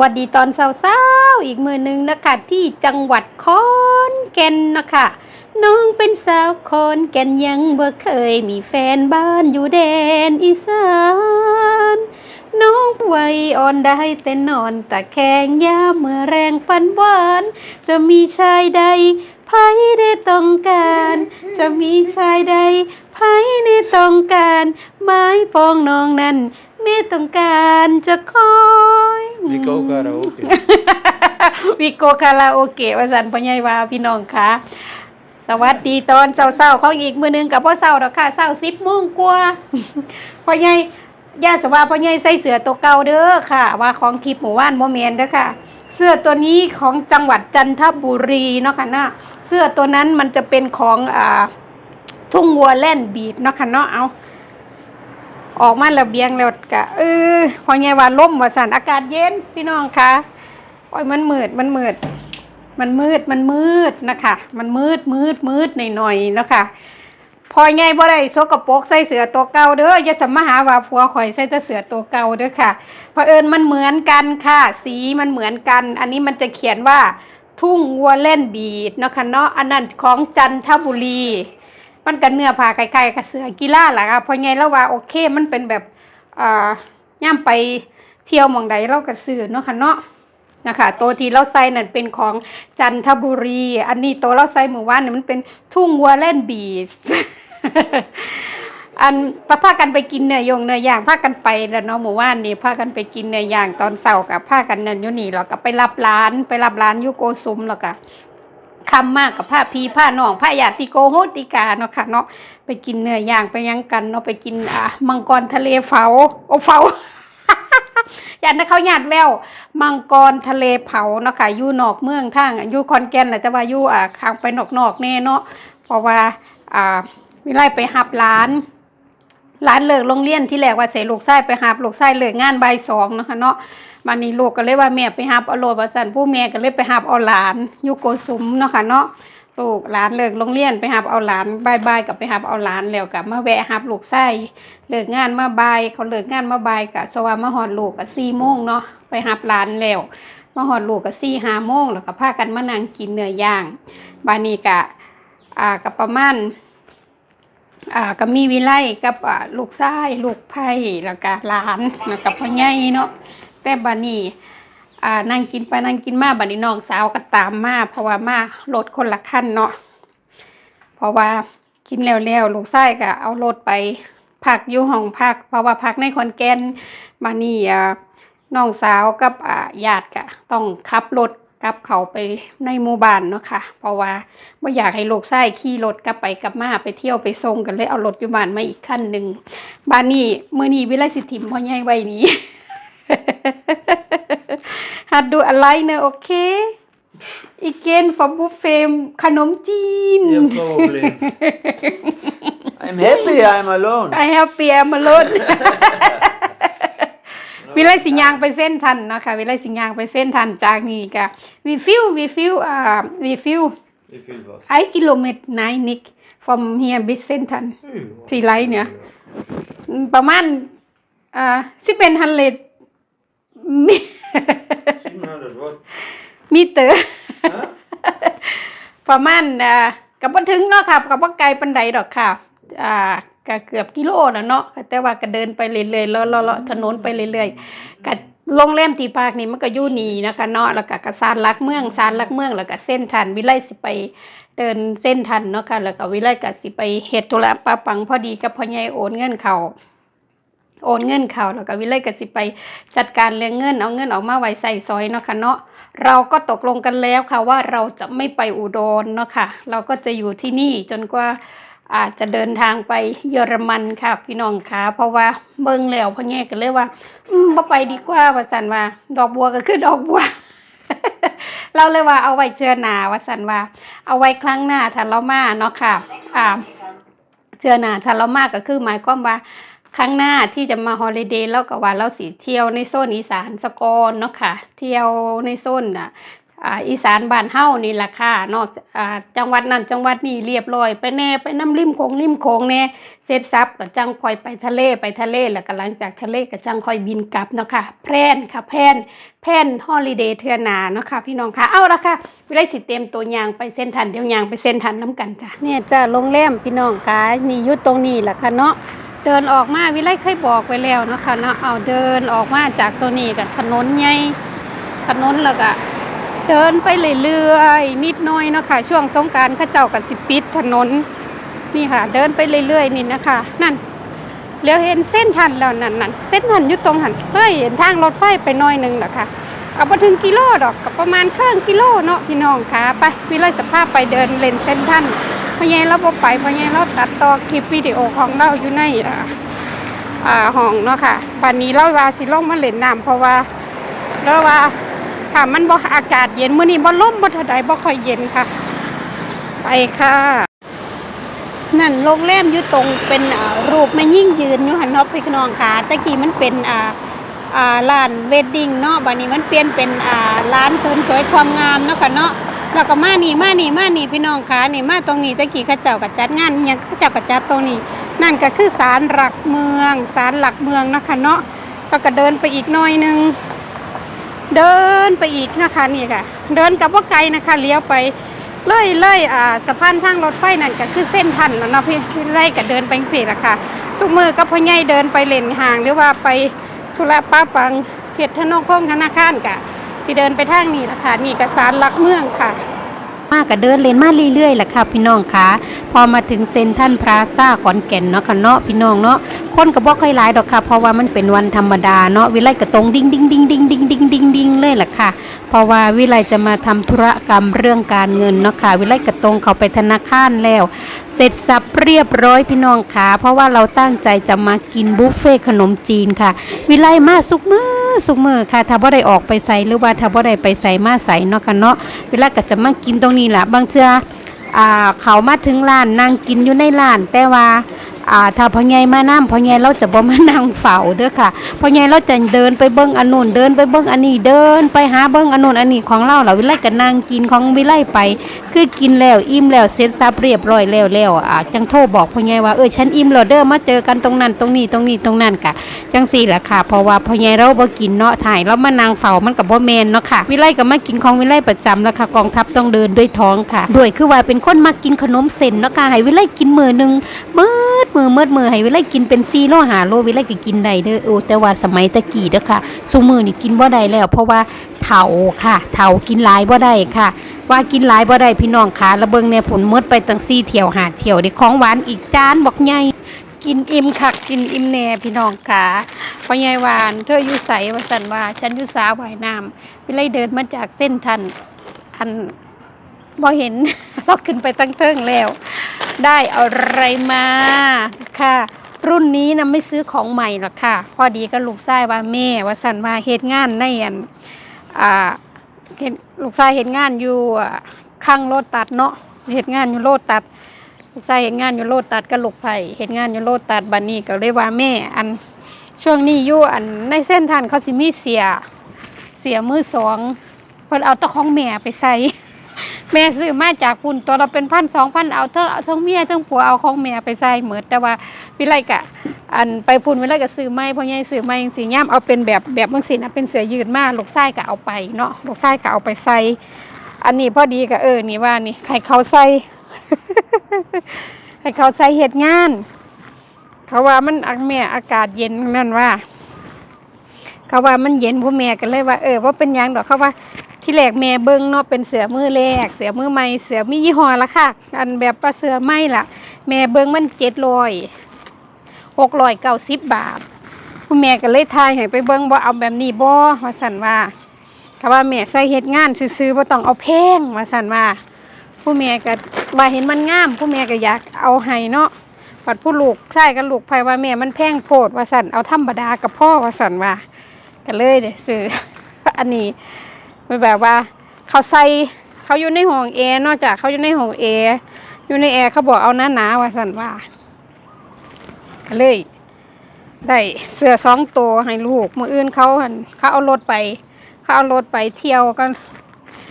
วัสดีตอนเช้าๆอีกมือหนึ่งนะคะที่จังหวัดคอนแก่นนะคะน้องเป็นสาวคอนแก่นยังบ่เคยมีแฟนบ้านอยู่แดนอีสาน น้องวัยอ่อนได้แต่นอนตะแคงยามเมื่อแรงฟันหวาน จะมีชายใดไผได้ต้องการ จะมีชายใดไผได้ต้องการ ไม้ปองน้องนั้นไม่ต้องการจะคอย Vi går karaoke. วิโกคาราโอเกะวาสันพ่อใหญ่ว่าพี่น้องคะสวัสดีตอนเช้าๆของอีกมือหนึงกับพ่อเช้าดอกค่ะเช้าสิบโมงกว่าพ่อใหญ่ ย่าสว่าพ่อใหญ่ใส่เสื้อตัวเก่าเด้อค่ะ ว่าของคลิปหมู่บ้านโมเมนเด้อค่ะ เสื้อตัวนี้ของจังหวัดจันทบุรีเนาะค่ะนะเสื้อตัวนั้นมันจะเป็นของอ่าทุ่งวัวแล่นบีดเนาะค่ะเนาะเอา ออกมาระเบียงแล้วกะเออพอไงว่าล่มว่าสันอากาศเย็นพี่น้องคะโอ้ยมันมืดมันมืด มันมืดมันมืดนะคะ มันมืดมืดมืดหน่อยๆเนาะคะ พอไงบ่ได้โซกระโปกใส่เสือตัวเก่าเด้ออย่าสมาหาว่าผัวข่อยใส่แต่เสือตัวเก่าเด้อค่ะเผอิญมันเหมือนกันค่ะ สีมันเหมือนกัน อันนี้มันจะเขียนว่าทุ่งวัวเล่นบีดเนาะค่ะเนาะอันนั้นของจันทบุรี มันกันเนื้อผ้าไก่ๆกับเสือกีฬาแหละค่ะพราะไงแล้วว่าโอเคมันเป็นแบบอ่าย่ำไปเที่ยวมองใดเราก็ซื้อเนาะค่ะเนาะ นะคะตัวที่เราใส่นั่นเป็นของจันทบุรี อันนี้ตัวเราใส่เมื่อวานนี่มันเป็นทุ่งวัวเล่นบีสอันพาพากันไปกินเนื้อยงเนื้อย่างพากันไปแล้วเนาะหมู่ว่านนี่พากันไปกินเนื้อย่างตอนเช้ากับพากันนั่นอยู่นี่เราก็ไปรับร้านไปรับร้านยุโกซุมแล้วก็คำมากกับผ้าพีผ้าหนองผ้าหยาติโกโฮติกาเนาะค่ะเนาะไปกินเนื้อย่างไปยังกันเนาะไปกินอะมังกรทะเลเผาโอเผา ยันนะเขาหยาดแววมังกรทะเลเผาเนาะค่ะอยู่นอกเมืองทางอยู่คอนแกนแหละแต่ว่าอยู่อ่าข้างไปนอกๆแน่เนาะเพราะว่าอ่าวิไลไปหับร้านร้านเลิกโรงเรียนที่แรกว่าใส่ลูกไส้ไปหับลูกไส้เลิกงานใบสองเนาะคะเนาะมานี่ลูกก็เลยว่าแม่ไปหับเอาโลดว่าซั่นผู้แม่ก็เลยไปหับเอาหลานอยู่โกสุมเนาะค่ะเนาะ ลูกหลานเลิกโรงเรียนไปหับเอาหลานบายบายกับไปหับเอาหลานแล้วกับมาแวะหับลูกไส้เลิกงานมาบายเขาเลิกงานมาบายกะสว่ามาหอดลูกกะสี่โมงเนาะไปหับหลานแล้วมาหอดลูกกะสี่ห้าโมงแล้วก็พากันมานั่งกินเนื้อย่างบานี้กะอ่ากับประมาณอ่าก็มีวิไลกับอ่าลูกชายลูกไผ่แล้วก็หลานแล้วกับพ่อใหญ่เนาะแต่บัดนี้ อ่านั่งกินไปนั่งกินมาบัดนี้น้องสาวก็ตามมาเพราะว่ามารถคนละคันเนาะเพราะว่ากินแล้วแล้วลูกชายก็เอารถไปพักอยู่ห้องพัก เพราะว่าพักในขอนแกนบัดนี้อ่าน้องสาวกับอ่าญาติก็ต้องขับรถกลับเขาไปในหมู่บ้านเนาะค่ะ เพราะว่าไม่อยากให้ลูกชายขี่รถกลับไปกลับมาไปเที่ยวไปส่งกันเลยเอารถอยู่บ้านมาอีกขั้นหนึ่งบ้านนี้มือนี้วิไลสิทธิมพ่อใหญ่ไว้นี้ หัดดูอะไรเนอะโอเคอีกเกนฟอบุฟเฟมขนมจีน Ja, probably. I'm happy I'm alone. I have เปียมาลด วิไลสิยางไปเส้นทันนะคะวิไลสิยางไปเส้นทันจากนี้ก็วีฟิววีฟิวอ่าวีฟิว Vi fyller vad? ไอกิโลเมตรไนนิก from here บิสเซนทัน Fy lei, ja. ประมาณอ่าสิเป็นฮันเลด มิมีเตอร์ประมาณอ่ากับบ่ถึงเนาะค่ะกับบ่ไกลปานใดดอกค่ะ อ่าก็เกือบกิโลแล้วเนาะแต่ว่าก็เดินไปเรื่อยๆเลาะๆถนนไปเรื่อยๆก็โรงแรมที่พักนี่มันก็อยู่นี่นะคะเนาะแล้วก็กสานหลักเมืองสานหลักเมืองแล้วก็เส้นทันวิไลสิไปเดินเส้นทันเนาะค่ะแล้วก็วิไลก็สิไปเฮ็ดธุระปะปังพอดีกับพ่อใหญ่โอนเงินเขา โอนเงินเขาแล้วก็วิไลก็สิไปจัดการเรื่องเงินเอาเงินออกมาไว้ใส่ซอยเนาะค่ะเนาะเราก็ตกลงกันแล้วค่ะว่าเราจะไม่ไปอุดรเนาะค่ะ เราก็จะอยู่ที่นี่จนกว่าอาจจะเดินทางไปเยอรมันค่ะ พี่น้องค่ะ เพราะว่าเบิ่งแล้วพ่อแง่กันเลยว่า อืมบ่ไปดีกว่าว่าสันว่า ดอกบัวก็คือดอกบัว เราเลยว่าเอาไว้เจอหน้าว่าสันว่า เอาไว้ครั้งหน้าถ้าเรามาเนาะค่ะ อ่าเจอหน้าถ้าเรามาก็คือหมายความว่า ครั้งหน้าที่จะมาฮอลิเดย์แล้วก็ว่าเราสิเที่ยวในโซนอีสานสกอนเนาะค่ะ เที่ยวในโซนอะอีสานบ้านเฮานี่ล่ะค่ะนอกอ่าจังหวัดนั้นจังหวัดนี้เรียบร้อย ไปแน่ไปน้ำริมโขงริมโขงแน่เสร็จสับก็จังคอยไปทะเลไปทะเลแล้วก็หลังจากทะเลก็จังคอยบินกลับเนาะค่ะแพนค่ะแพนแพนฮอลิเดย์เทือนาเนาะค่ะพี่น้องค่ะเอาละค่ะวิไลสิเตรียมตัวยางไปเส้นทันเดี๋ยวยางไปเส้นทันน้ำกันจ้ะเนี่ยจ้ะโรงแรมพี่น้องค่ะนี่ยู่ตรงนี้แหละค่ะเนาะ เดินออกมาวิไลเคยบอกไว้แล้วนะคะเนาะเอาเดินออกมาจากตัวนี้กับถนนใหญ่ถนนแล้วก็เดินไปเรื่อยๆนิดน้อยเนาะค่ะช่วงสงการข้าเจ้ากับสิปิดถนนนี่ค่ะ เดินไปเรื่อยๆนี่นะคะ นั่นเลี้ยวเห็นเส้นทันแล้วนั่นนั่นเส้นทันอยู่ตรงหันเคยเห็นทางรถไฟไปน้อยหนึงแหละค่ะเอาไปถึงกิโลดอกกับประมาณครึ่งกิโลเนาะพี่น้องค่ะไปวิไลสภาพไปเดินเล่นเส้นทัน พอใหญเราบ่ไปพอใหญเราตัดต่อคลิปวิดีโอของเราอยู่ในอ่าห้องเนาะค่ะวันนี้เราว่าสิลงมาเล่นน้ำเพราะว่าเราว่าถ้ามันบ่อากาศเย็นมื้อนี้บ่ลมบ่เท่าใดบ่ค่อยเย็นค่ะ ไปค่ะ นั่นโรงแรมอยู่ตรงเป็นรูปแม่ยิ่งยืนอยู่หันนาะพี่น้องค่ะตะกี้มันเป็นอ่าอ่าร้านเวดดิ้งเนาะบัดนี้มันเปลี่ยนเป็นอ่าร้านเสริมสวยความงามเนาะค่ะเนาะ แล้วก็มานี่มานี่มานี่พี่น้องค่ะนี่มาตรงนี้ตะกี้เขาเจ้าก็จัดงานยังเขาเจ้าก็จัดตรงนี้ นั่นก็คือศาลหลักเมืองศาลหลักเมืองนะคะเนาะแล้วก็เดินไปอีกหน่อยหนึงเดินไปอีกนะคะนี่ค่ะ เดินกับว่าไกลนะคะเลี้ยวไปเลื่อยเลื่อยอ่าสะพานทางรถไฟนั่นก็คือเส้นทันแล้วเนาะพี่ไล่ก็เดินไปสี่ละค่ะสุกมือก็พ่อใหญ่เดินไปเล่นห่างหรือว่าไปธุระป้าปังเหตุธนคงธนาคารกะ สิเดินไปทางนี้ละค่ะนี่กระสานหลักเมืองค่ะ มากก็เดินเล่นมาเรื่อยๆแหละค่ะพี่น้องคะพอมาถึงเซนทันพลาซ่าขอนแก่นเนาะค่ะเนาะพี่น้องเนาะคนก็บ่ค่อยหลายดอกค่ะ เพราะว่ามันเป็นวันธรรมดาเนาะวิไลก็ตรงดิ้งดิ้งดิ้งดิ้งดิ้งดิ้งดิ้งดิ้งเลยแหละค่ะเพราะว่าวิไลจะมาทำธุรกรรมเรื่องการเงินเนาะค่ะวิไลก็ตรงเขาไปธนาคารแล้ว เสร็จสับเรียบร้อยพี่น้องค่ะ เพราะว่าเราตั้งใจจะมากินบุฟเฟ่ขนมจีนค่ะ วิไลมาสุกมือสุกมือค่ะถ้าบ่ได้ออกไปใส่หรือว่าถ้าบ่ได้ไปใส่มาใส่เนาะค่ะเนาะเวลาก็จะมากินตรงนี่แหละบางเทื่ออ่าเขามาถึงร้านนั่งกินอยู่ในร้าน แต่ว่า อ่าถ้าพ่อใหญ่มานํพ่อใหญ่เราจะบ่มานั่งเฝ้าเด้อค่ะพ่อใหญ่เราจะเดินไปเบิ่งอันนู้นเดินไปเบิ่งอันนี้เดินไปหาเบิ่งอันนู้นอันนี้ของเราล่ะวิไลก็นั่งกินของวิไลไป คือกินแล้วอิ่มแล้วเสร็จสับเรียบร้อยแล้วแล้วอ่าจังโทรบอกพ่อใหญ่ว่าเออฉันอิ่มแล้วเด้อมาเจอกันตรงนั้นตรงนี้ตรงนี้ตรงนั้นกะจังสี่แหละค่ะเพราะว่าพ่อใหญ่เราบ่กินเนาะถ่ายแล้วมานั่งเฝ้ามันกับบ่แมนเนาะค่ะวิไลก็มากินของวิไลประจำแล้วค่ะกองทัพต้องเดินด้วยท้องค่ะด้วยคือว่าเป็นคนมากินขนมเส้นเนาะค่ะให้วิไลกินมือหนึงมืดมือมืดมือให้วิไลกินเป็น4โล5โลวิไลก็กินได้เด้อโอ้แต่ว่าสมัยตะกี้เด้อค่ะซุมื้อนี่กินบ่ได้แล้ว เพราะว่าเฒ่าค่ะเฒ่ากินหลายบ่ได้ค่ะ ว่ากินหลายบ่ได้พี่น้องค่ะแล้วเบิงเนี่ยผลหมดไปตั้ง4เที่ยว5เที่ยวได้ของหวานอีกจานบักใหญ่กินอิ่มคักกินอิ่มแน่พี่น้องค่ะพ่อใหญ่หวานเธออยู่ใสว่าสันว่าฉันอยู่สาวว่ายน้ำวิไล่เดินมาจากเส้นทันอัน บ่เห็นเราขึ้นไปตั้งเทิงแล้ว ได้อะไรมาค่ะ รุ่นนี้นะไม่ซื้อของใหม่หรอกค่ะ พอดีก็ลูกชายว่าแม่ว่าสันว่าเหตุงานในอันอ่าเห็นลูกชายเห็นงานอยู่ข้างโลตัดเนาะเหตุงานอยู่โลตัด ลูกชายเห็นงานอยู่โลตัดกับลูกไผ่เห็นงานอยู่โลตัดบันนี้ก็เลยว่าแม่ อันช่วงนี้อยู่อันในเส้นทางเขาสิมีเสียเสียมือสองเพิ่นเอาตะของแม่ไปใส่ แม่ซื้อมาจากคุณตัวเราเป็นพันสองพันเอาเทั้งเอาทั้งเมียทั้งผัวเอาของแม่ไปใส่เหมือนแต่ว่าวิไลกะ อันไปพุ่นวิไลกะซื้อไม้พ่อใหญ่ซื้อไม้สีย่ามเอาเป็นแบบแบบบางสินะเป็นเสือยืดมากลูกชายก็เอาไปเนาะลูกชายก็เอาไปใส่อันนี้พอดีก็เออนี่ว่านี่ใครเขาใส่ให้เขาใส่เหตุงาน เขาว่ามันอักแม่อากาศเย็นนั่นว่า เขาว่ามันเย็นผู้แม่กันเลยว่าเออว่าเป็นยังดอกเขาว่า ที่แรกแม่เบิ้งเนาะเป็นเสือมือแรก เสือมือใหม่เสือมียี่ห้อละค่ะ อันแบบว่าเสือไหมล่ะ แม่เบิ้งมันเจ็ดรอยหกรอยเก้าสิบบาทผู้แม่ก็เลยทายให้ไปเบิ้งบ่าเอาแบบนี้บ่ว่าสันว่าเขาว่าแม่ใส่เฮ็ดงานซื้อๆบ่ต้องเอาแพงว่าสันว่าผู้แม่ก็ว่าเห็นมันงามผู้แม่ก็อยากเอาให้เนาะปัดผู้ลูกใช่กับลูกไผว่าแม่มันแพงโพดว่าสันเอาธรรมดากับพ่อว่าสันว่าก็เลยเด้ซื้ออันนี้ มันแบบว่า เขาใส่เขาอยู่ในห้องแอร์นอกจากเขาอยู่ในห้องแอร์อยู่ในแอร์เขาบอกเอาหนาหนาว่าสันว่าก็เลยได้เสื้อสองตัวให้ลูกมืออื่นเขาหันเขาเอารถไป เขาเอารถไปเที่ยวก็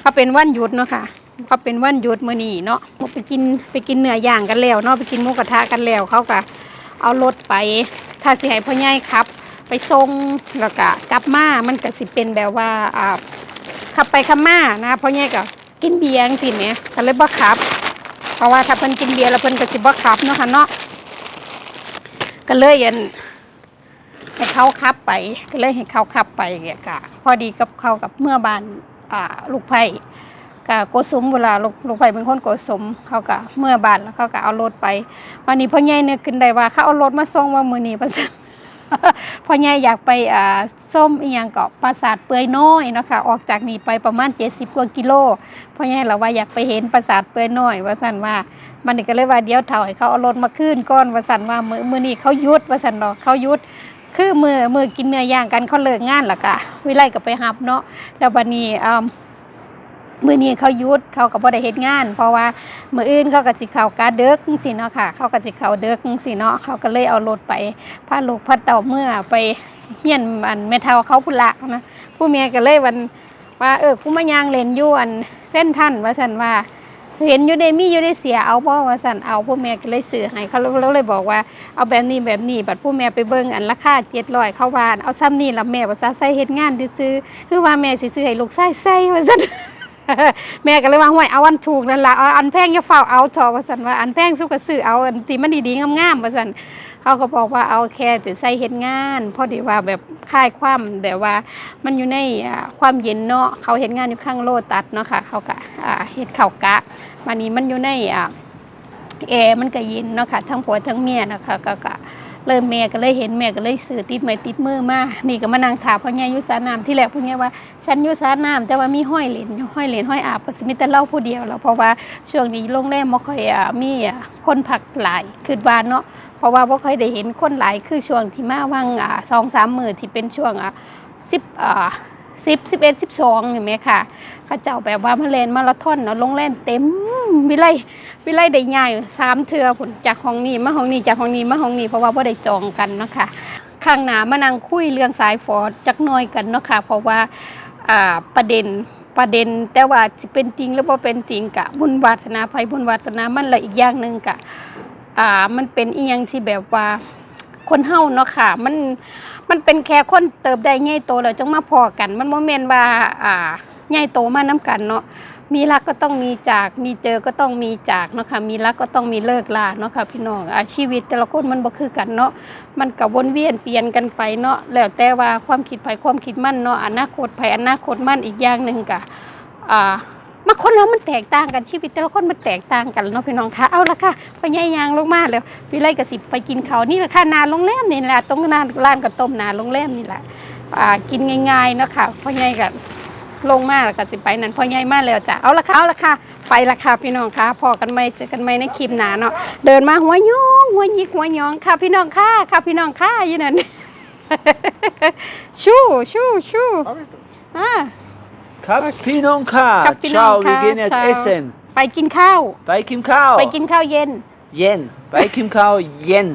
เขาเป็นวันหยุดเนาะค่ะเขาเป็นวันหยุดมื้อนีเนาะไปกินไปกินเนื้อย่างกันแล้วเนาะไปกินหมูกระทะกันแล้วเขาก็เอารถไป ถ้าสิให้พ่อใหญ่ขับ ไปส่งแล้วก็กลับมามันก็สิเป็นแบบว่าอ่า ขับไปขับมานะเพ่อใหญ่ก็กินเบียร์จังซี่แหมก็เลยบ่ขับ เพราะว่าถ้าเพิ่นกินเบียร์แล้วเพิ่นก็สิบ่ขับเนาะค่ะเนาะก็เลยอันให้เขาขับไปก็เลยให้เขาขับไปเนี่ยกะพอดีกับเขากับเมื่อบานอ่าลูกไผ่กะโกสมเวลาลูกลูกไผ่เป็นคนโกสมเขากะเมื่อบานแล้วเขาก็เอารถไป วันนี้พ่อใหญ่เนี่ยขึ้นได้ว่าเขาเอารถมาส่งว่ามือนี้ประส พ่อใหญ่อยากไปอ่าส้มอีหยังเกาะปราสาทเปื่อยน้อยเนาะค่ะออกจากนี้ไปประมาณ 70กว่ากิโลพ่อใหญ่เราว่าอยากไปเห็นปราสาทเปื่อยน้อย ว่าสั่นว่ามันนี่ก็เลยว่าเดี๋ยวเถ่าให้เขาเอารถมาขึ้นก้อนว่าสั่นว่ามือมือนี้เขาหยุดว่าสั่นเนาะเขาหยุดคือมือมือกินเนื้อย่างกันเขาเลิกงานแล้วก็วิไลก็ไปหับเนาะแล้วบัดนี้อ่า มือนี้เขาหยุดเขาก็บ่ได้เฮ็ดงาน เพราะว่ามืออื่นเขาก็สิเข้ากาเดึกจังซี่เนาะค่ะ เขาก็สิเข้าเดึกจังซี่เนาะเขาก็เลยเอารถไปพาลูกพาเต่าเมื่อไปเฮียนอันแม่เฒ่าเขาพุ่นละนะผู้เมียก็เลยวันว่าเออกูมายางเล่นอยู่อันเส้นท่านว่าซั่นว่าเห็นอยู่ในมีอยู่ในเสียเอาบ่ว่าซั่นเอาผู้แม่ก็เลยซื้อให้เขาแล้วเลยบอกว่าเอาแบบนี้แบบนี้บัดผู้แม่ไปเบิ่งอันราคา700เข้าบ้านเอาซ้ำนี่ละแม่ว่าซะใส่เฮ็ดงานซื้อๆคือว่าแม่สิซื้อให้ลูกชายใส่ว่าซั่น แม่ก็เลยว่าห้วยเอาอันถูกนั่นละเอาอันแพงอย่าเฝ้าเอาเถอว่าซั่นว่าอันแพงสุก็ซื้อเอาอันที่มันดีๆงามๆว่าซั่นเขาก็บอกว่าเอาแค่จะใส่เฮ็ดงานพอดีว่าแบบคลายความแบบว่ามันอยู่ในความเย็นเนาะเขาเฮ็ดงานอยู่ข้างโลตัสเนาะค่ะเขาก็อ่าเฮ็ดข้ากะวันนี้มันอยู่ในแอร์มันก็เย็นเนาะค่ะทั้งผัวทั้งเมียนะคะก็ก็ เริ่มแม่ก็เลยเห็นแม่ก็เลยซื้อติดไม้ติดมือมานี่ก็มานั่งถามพ่อใหญ่ยุสาน้ำที่แรกพ่อใหญ่ว่า ฉันยุสาน้ำแต่ว่ามีห้อยเหรียญห้อยเหรียญห้อยอาบก็สิมีแต่เล่าผู้เดียวแล้วเพราะว่าช่วงนี้โรงแรมบ่ค่อยมีคนพักหลายคือบานเนาะเพราะว่าบ่ค่อยได้เห็นคนหลายคือช่วงที่มาว่างสองสามมือที่เป็นช่วงอ่าสิบอ่าสิบสิบเอ็ดสิบสองเห็นไหมค่ะเขาเจ้าแบบว่ามาเลนมาราธอนเนาะโรงแรมเต็ม วิไลวิไลได้ใหญ่สามเทือผุนจากห้องนี้มาห้องนี้จากห้องนี้มาห้องนี้เพราะว่าบ่ได้จองกันเนาะค่ะข้างหน้ามานั่งคุยเรื่องสายฟอร์ดจักหน้อยกันเนาะค่ะเพราะว่าอ่าประเด็นประเด็นแต่ว่าสิเป็นจริงหรือบ่เป็นจริงกะ บุญวาสนาภัยบุญวาสนามันละอีกอย่างหนึ่งกะอ่ามันเป็นอีหยังที่แบบว่าคนเฮาเนาะค่ะ มันมันเป็นแค่คนเติบได้ใหญ่โตแล้วจังมาพอกัน มันบ่แม่นว่าอ่าใหญ่โตมานํกันเนาะ มีรักก็ต้องมีจาก มีเจอก็ต้องมีจากเนาะค่ะ มีรักก็ต้องมีเลิกลาเนาะค่ะพี่น้องอาชีวิตแต่ละคนมันบ่คือกันเนาะ มันก็วนเวียนเปลี่ยนกันไปเนาะ แล้วแต่ว่าความคิดไผความคิดมั่นเนาะ อนาคตไผอนาคตมั่นอีกอย่างหนึ่งกะอ่ามาคนเรามันแตกต่างกันชีวิตแต่ละคนมันแตกต่างกันเนาะพี่น้องคะเอาละค่ะไปย่ายยางลงมาแล้ววิไลกสิไปกินเขานี่แหละค่ะนาโรงแรมนี่แหละตรงนาร้านกระต้มนาโรงแรมนี่แหละอ่ากินง่ายๆเนาะค่ะพ่อใหญ่กับ ลงมาแล้วก็สิไปนั่นพ่อใหญ่มาแล้วจ้ะเอาละค่ะเอาละค่ะไปละค่ะพี่น้องค่ะพอกันไหมเจอกันไหมในคลิปหน้าเนาะเดินมาหัวโยงหัวหยิกหัวหยองค่ะ พี่น้องค่ะค่ะพี่น้องค่ะอยู่นั่นชูชูชูอ่า Kap Pinonka. Kap Ciao, wir Pinonka, gehen jetzt ciao. essen. ไปกินข้าว Bei Kim Kao. ไปกินข้าวเย็น Yen. Bei Kim Kao, Yen.